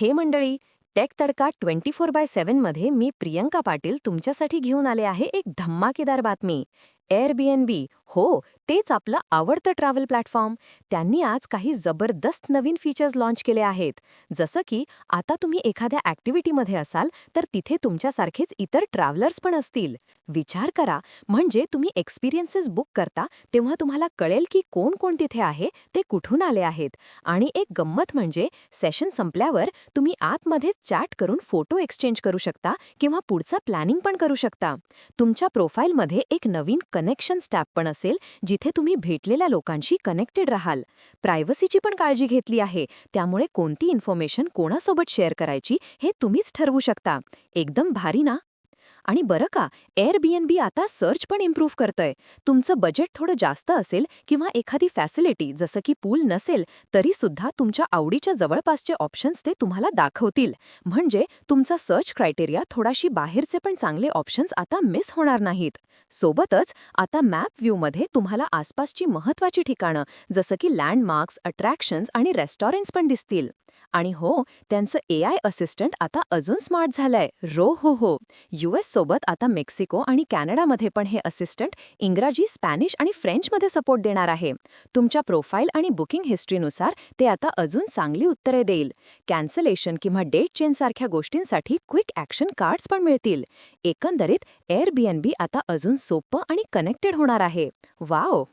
हे मंडळी tech Tadka twenty four by सेव्हनमध्ये मी प्रियंका पाटील तुमच्यासाठी घेऊन आले आहे एक धम्माकेदार बातमी. एअरबीएनबी हो तेच आपलं आवडतं ट्रॅव्हल प्लॅटफॉर्म त्यांनी आज काही जबरदस्त नवीन फीचर्स लॉन्च केले आहेत. जसं की आता तुम्ही एखाद्या ॲक्टिव्हिटीमध्ये असाल तर तिथे तुमच्यासारखेच इतर ट्रॅव्हलर्स पण असतील. विचार करा म्हणजे तुम्ही एक्सपिरियन्सेस बुक करता तेव्हा तुम्हाला कळेल की कोण कोण तिथे आहे ते कुठून आले आहेत. आणि एक गंमत म्हणजे सेशन संपल्यावर तुम्ही आतमध्येच चॅट करून फोटो एक्सचेंज करू शकता किंवा पुढचं प्लॅनिंग पण करू शकता. तुमच्या प्रोफाईलमध्ये एक नवीन कनेक्शन स्टॅप पण असेल जिथे तुम्ही भेटलेल्या लोकांशी कनेक्टेड राहाल. प्रायव्हसीची पण काळजी घेतली आहे. त्यामुळे कोणती इन्फॉर्मेशन कोणासोबत शेअर करायची हे तुम्हीच ठरवू शकता. एकदम भारी ना? आणि बरं का एअरबीएनबी आता सर्च पण इम्प्रूव्ह करतंय. तुमचं बजेट थोडं जास्त असेल किंवा एखादी फॅसिलिटी जसं की पूल नसेल तरी सुद्धा तुमच्या आवडीच्या जवळपासचे ऑप्शन्स ते तुम्हाला दाखवतील. म्हणजे तुमचा सर्च क्रायटेरिया थोडाशी बाहेरचे पण चांगले ऑप्शन्स आता मिस होणार नाहीत. सोबतच आता मॅप व्ह्यूमध्ये तुम्हाला आसपासची महत्त्वाची ठिकाणं जसं की लँडमार्क्स अट्रॅक्शन्स आणि रेस्टॉरंट्स पण दिसतील. आणि हो त्यांचं ए आय असिस्टंट आता अजून स्मार्ट झालंय. रो हो हो. युएस सोबत आता मेक्सिको आणि कॅनडामध्ये पण हे असिस्टंट इंग्रजी स्पॅनिश आणि फ्रेंचमध्ये सपोर्ट देणार आहे. तुमच्या प्रोफाईल आणि बुकिंग हिस्ट्रीनुसार ते आता अजून चांगली उत्तरे देईल. कॅन्सलेशन किंवा डेट चेंजसारख्या गोष्टींसाठी क्विक ॲक्शन कार्ड्स पण मिळतील. एकंदरीत एअरबीएनबी आता अजून सोपं आणि कनेक्टेड होणार आहे. वाव